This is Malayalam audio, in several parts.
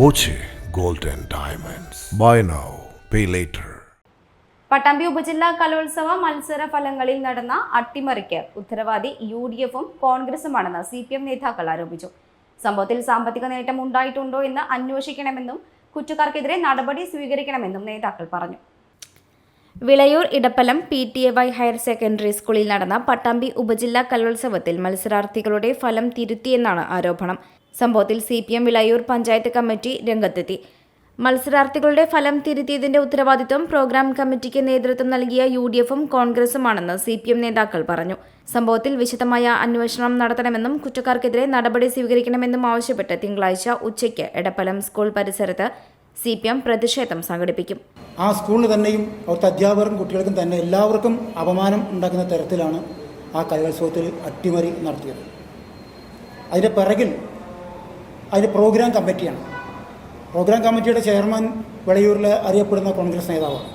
Boche gold and diamonds. Buy now pay later Pattambi ഉപജില്ലാ കലോത്സവ മത്സര ഫലങ്ങളിൽ നടന്ന അട്ടിമറിക്ക് ഉത്തരവാദി യു ഡി എഫും കോൺഗ്രസുമാണെന്ന് സി പി എം നേതാക്കൾ ആരോപിച്ചു. സംഭവത്തിൽ സാമ്പത്തിക നേട്ടം ഉണ്ടായിട്ടുണ്ടോ എന്ന് അന്വേഷിക്കണമെന്നും കുറ്റക്കാർക്കെതിരെ നടപടി സ്വീകരിക്കണമെന്നും നേതാക്കൾ പറഞ്ഞു. Vilayur Edappalam P T A Y higher secondary സ്കൂളിൽ നടന്ന പട്ടാമ്പി ഉപജില്ലാ കലോത്സവത്തിൽ മത്സരാർത്ഥികളുടെ ഫലം തിരുത്തിയെന്നാണ് ആരോപണം. സംഭവത്തിൽ C P M Vilayur panchayat committee രംഗത്തെത്തി. മത്സരാർത്ഥികളുടെ ഫലം തിരുത്തിയതിന്റെ ഉത്തരവാദിത്വം പ്രോഗ്രാം കമ്മിറ്റിക്ക് നേതൃത്വം നൽകിയ യു ഡി എഫും കോൺഗ്രസുമാണെന്ന് സി പി എം നേതാക്കൾ പറഞ്ഞു. സംഭവത്തിൽ വിശദമായ അന്വേഷണം നടത്തണമെന്നും കുറ്റക്കാർക്കെതിരെ നടപടി സ്വീകരിക്കണമെന്നും ആവശ്യപ്പെട്ട് തിങ്കളാഴ്ച ഉച്ചയ്ക്ക് എടപ്പലം സ്കൂൾ പരിസരത്ത് സി പി എം പ്രതിഷേധം സംഘടിപ്പിക്കും. ആ സ്കൂളിൽ തന്നെയും അവിടുത്തെ അധ്യാപകർക്കും കുട്ടികൾക്കും തന്നെ എല്ലാവർക്കും അപമാനം ഉണ്ടാക്കുന്ന തരത്തിലാണ് ആ കലോത്സവത്തിൽ അട്ടിമറി നടത്തിയത്. അതിന്റെ പിറകിൽ അതിന്റെ പ്രോഗ്രാം കമ്മിറ്റിയാണ്. പ്രോഗ്രാം കമ്മിറ്റിയുടെ ചെയർമാൻ വിളയൂരിലെ അറിയപ്പെടുന്ന കോൺഗ്രസ് നേതാവാണ്.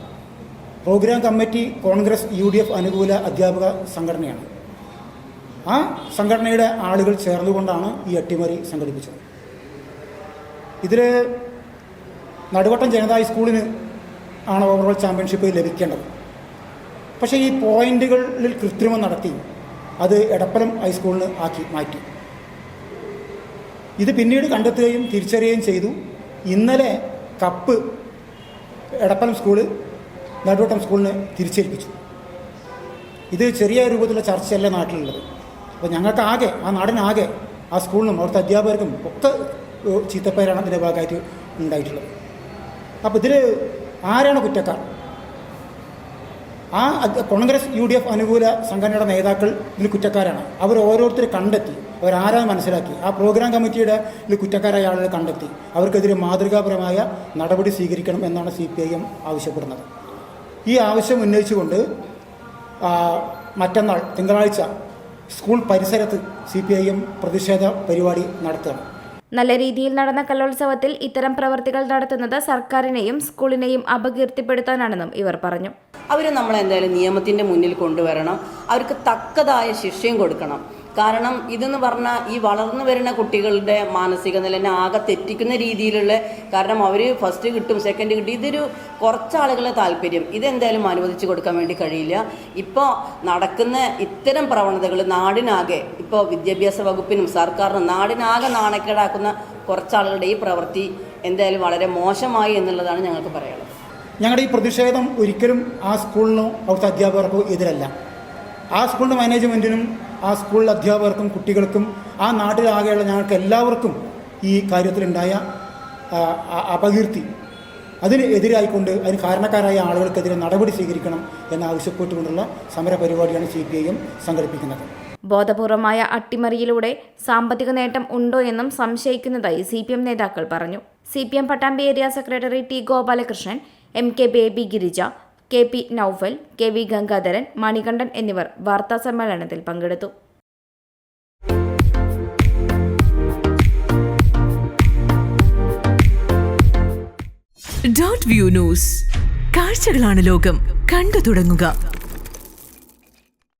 Programme committee Congress U D F അനുകൂല അധ്യാപക സംഘടനയാണ്. ആ സംഘടനയുടെ ആളുകൾ ചേർന്നുകൊണ്ടാണ് ഈ അട്ടിമറി സംഘടിപ്പിച്ചത്. ഇതിൽ നടുവട്ടം ജനത ഹൈസ്കൂളിന് ആണ് ഓവറോൾ ചാമ്പ്യൻഷിപ്പ് ലഭിക്കേണ്ടത്. പക്ഷേ ഈ പോയിന്റുകളിൽ കൃത്രിമം നടത്തി അത് എടപ്പലം ഹൈസ്കൂളിന് ആക്കി മാറ്റി. ഇത് പിന്നീട് കണ്ടെത്തുകയും തിരിച്ചറിയുകയും ചെയ്തു. ഇന്നലെ കപ്പ് എടപ്പലം സ്കൂൾ നടുവട്ടം സ്കൂളിന് തിരിച്ചേൽപ്പിച്ചു. ഇത് ചെറിയ രൂപത്തിലുള്ള ചർച്ചയല്ല നാട്ടിലുള്ളത്. അപ്പോൾ ഞങ്ങൾക്ക് ആകെ ആ നാടിനാകെ ആ സ്കൂളിനും അവിടുത്തെ അധ്യാപകർക്കും ഒക്കെ ചീത്തപ്പേരാണ് ഇതിന്റെ ഭാഗമായിട്ട് ഉണ്ടായിട്ടുള്ളത്. അപ്പോൾ ഇതിൽ ആരാണ് കുറ്റക്കാർ? ആ കോൺഗ്രസ് യു ഡി എഫ് അനുകൂല സംഘടനയുടെ നേതാക്കൾ ഇതിൽ കുറ്റക്കാരാണ്. അവർ ഓരോരുത്തർ കണ്ടെത്തി. അവരാരാ മനസ്സിലാക്കി. ആ പ്രോഗ്രാം കമ്മിറ്റിയുടെ ഇതിൽ കുറ്റക്കാരായ ആളുകൾ കണ്ടെത്തി. അവർക്കെതിരെ മാതൃകാപരമായ നടപടി സ്വീകരിക്കണം എന്നാണ് സി പി ഐ എം ആവശ്യപ്പെടുന്നത്. ഈ ആവശ്യം ഉന്നയിച്ചുകൊണ്ട് മറ്റന്നാൾ തിങ്കളാഴ്ച സ്കൂൾ പരിസരത്ത് സി പി ഐ എം പ്രതിഷേധ പരിപാടി നടത്തുകയാണ്. നല്ല രീതിയിൽ നടന്ന കലോത്സവത്തിൽ ഇത്തരം പ്രവർത്തികൾ നടത്തുന്നത് സർക്കാരിനെയും സ്കൂളിനെയും അപകീർത്തിപ്പെടുത്താനാണെന്നും ഇവർ പറഞ്ഞു. അവരെ നമ്മൾ എന്തായാലും നിയമത്തിന്റെ മുന്നിൽ കൊണ്ടുവരണം. അവർക്ക് തക്കതായ ശിക്ഷയും കൊടുക്കണം. കാരണം ഇതെന്ന് പറഞ്ഞാൽ ഈ വളർന്നു വരുന്ന കുട്ടികളുടെ മാനസിക നിലനെ ആകെ തെറ്റിക്കുന്ന രീതിയിലുള്ള കാരണം അവർ ഫസ്റ്റ് കിട്ടും സെക്കൻഡ് കിട്ടും. ഇതൊരു കുറച്ചാളുകളെ താല്പര്യം. ഇതെന്തായാലും അനുവദിച്ചു കൊടുക്കാൻ വേണ്ടി കഴിയില്ല. ഇപ്പോൾ നടക്കുന്ന ഇത്തരം പ്രവണതകൾ നാടിനാകെ ഇപ്പോൾ വിദ്യാഭ്യാസ വകുപ്പിനും സർക്കാരിനും നാടിനാകെ നാണക്കേടാക്കുന്ന കുറച്ചാളുകളുടെ ഈ പ്രവൃത്തി എന്തായാലും വളരെ മോശമായി എന്നുള്ളതാണ് ഞങ്ങൾക്ക് പറയുന്നത് ഞങ്ങളുടെ ഈ പ്രതിഷേധം ഒരിക്കലും ആ സ്കൂളിനോ അവിടുത്തെ അധ്യാപകർക്കോ എതിരല്ല. ആ സ്കൂളിന്റെ മാനേജ്മെന്റിനും ആ സ്കൂളിലെ അധ്യാപകർക്കും കുട്ടികൾക്കും ആ നാട്ടിലാകെയുള്ള ഞങ്ങൾക്ക് എല്ലാവർക്കും ഈ കാര്യത്തിലുണ്ടായ അപകീർത്തി. അതിന് എതിരായിക്കൊണ്ട് അതിന് കാരണക്കാരായ ആളുകൾക്കെതിരെ നടപടി സ്വീകരിക്കണം എന്നാവശ്യപ്പെട്ടുകൊണ്ടുള്ള സമര പരിപാടിയാണ് സി പി ഐ എം സംഘടിപ്പിക്കുന്നത്. ബോധപൂർവമായ അട്ടിമറിയിലൂടെ സാമ്പത്തിക നേട്ടം ഉണ്ടോ എന്നും സംശയിക്കുന്നതായി സി പി എം നേതാക്കൾ പറഞ്ഞു. C P M Pattambi area secretary T Gopalakrishnan M K Baby Girija K P Noufal K V Gangadharan Manikandan എന്നിവർ വാർത്താ സമ്മേളനത്തിൽ പങ്കെടുത്തു. Dot view news. കാഴ്ചകളാണ് ലോകം. കണ്ടു തുടങ്ങുക.